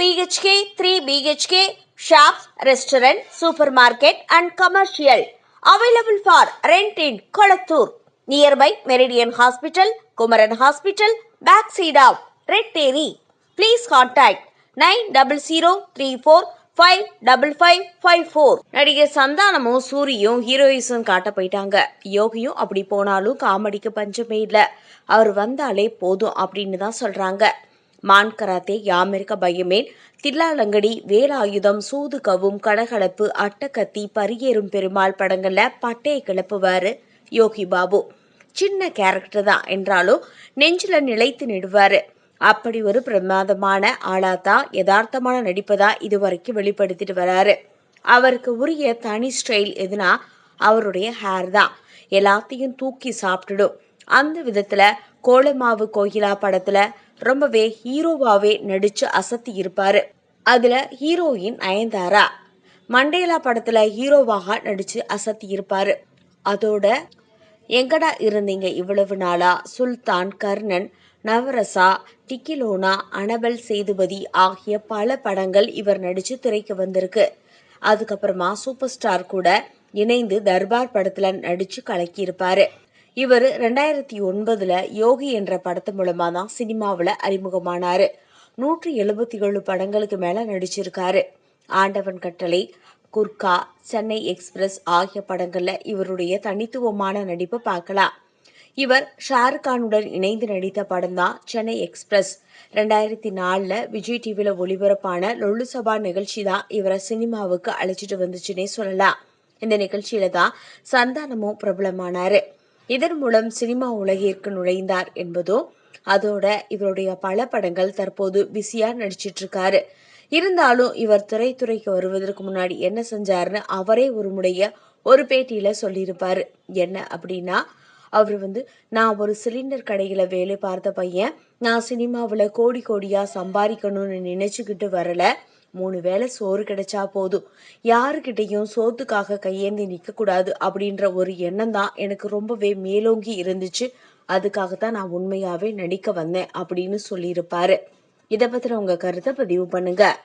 BHK three BHK shops restaurant supermarket and commercial available for rent in Kolathur nearby Meridian hospital Kumaran hospital back side of red dairy please contact nine double zero three four five double five five four நடிகர் சந்தானமும் சூரியும் ஹீரோயிஸும் காட்ட போயிட்டாங்க. யோகியும் அப்படி போனாலும் காமெடிக்கு பஞ்சமே இல்லை. அவர் வந்தாலே போதும் அப்படின்னு தான் சொல்கிறாங்க மான் கராத்தே யாமிருக்க பயமேன் தில்லாலங்கடி வேலாயுதம் சூது கவும் கடகலப்பு அட்டக்கத்தி பரியேறும் பெருமாள் படங்கள்ல பட்டையை கிளப்புவாரு யோகி பாபு. சின்ன கேரக்டர் தான் என்றாலும் நெஞ்சில நிலைத்து நிடுவாரு. அப்படி ஒரு பிரமாதமான ஆளாதான் யதார்த்தமான நடிப்பதா இதுவரைக்கும் வெளிப்படுத்திட்டு வராரு. அவருக்கு உரிய தனி ஸ்டைல் எதுனா அவருடைய ஹேர் தான். எல்லாத்தையும் தூக்கி சாப்பிட்டுடும். அந்த விதத்துல கோலமாவு கோகிலா படத்துல ரொம்பவே ஹீரோவாவே நடிச்சு அசத்தி இருப்பாரு. அதுல ஹீரோயின் நயன்தாரா மண்டேலா படத்துல ஹீரோவாக நடிச்சு அசத்தி இருப்பாரு. அதோட எங்கடா இருந்தீங்க இவ்வளவு நாளா? சுல்தான் கர்ணன் நவரசா டிக்கிலோனா அனபல் சேதுபதி ஆகிய பல படங்கள் இவர் நடிச்சு திரைக்கு வந்திருக்கு. அதுக்கப்புறமா சூப்பர் ஸ்டார் கூட இணைந்து தர்பார் படத்துல நடிச்சு கலக்கியிருப்பாரு. இவர் ரெண்டாயிரத்தி ஒன்பதுல யோகி என்ற படத்து மூலமா தான் சினிமாவில் அறிமுகமானாரு. நூற்றி எழுபத்தி ஏழு படங்களுக்கு மேல நடிச்சிருக்காரு. ஆண்டவன் கட்டளை குர்கா சென்னை எக்ஸ்பிரஸ் ஆகிய படங்கள்ல இவருடைய தனித்துவமான நடிப்பை பார்க்கலாம். இவர் ஷாருக் கானுடன் இணைந்து நடித்த படம் தான் சென்னை எக்ஸ்பிரஸ். ரெண்டாயிரத்தி நாலில் விஜய் டிவியில் ஒளிபரப்பான லொல்லு சபா நிகழ்ச்சி தான் இவரை சினிமாவுக்கு அழைச்சிட்டு வந்துச்சுன்னே சொல்லலாம். இந்த நிகழ்ச்சியில தான் சந்தானமும் பிரபலமானாரு. இதன் மூலம் சினிமா உலகிற்கு நுழைந்தார் என்பதும் அதோட இவருடைய பல படங்கள் தற்போது பிஸியா நடிச்சிட்டு இருக்காரு இருந்தாலும் இவர் திரைத்துறைக்கு வருவதற்கு முன்னாடி என்ன செஞ்சாருன்னு அவரே ஒரு முடைய ஒரு பேட்டியில சொல்லியிருப்பாரு. என்ன அப்படின்னா அவர் வந்து நான் ஒரு சிலிண்டர் கடையில் வேலை பார்த்த பையன் நான் சினிமாவில் கோடி கோடியாக சம்பாதிக்கணும்னு நினச்சிக்கிட்டு வரல. மூணு வேளை சோறு கிடைச்சா போதும். யாருக்கிட்டையும் சோத்துக்காக கையேந்தி நிற்கக்கூடாது அப்படின்ற ஒரு எண்ணம் தான் எனக்கு ரொம்பவே மேலோங்கி இருந்துச்சு. அதுக்காகத்தான் நான் உண்மையாவே நடிக்க வந்தேன் அப்படின்னு சொல்லியிருப்பாரு. இதை பத்தின உங்க கருத்தை பதிவு பண்ணுங்க.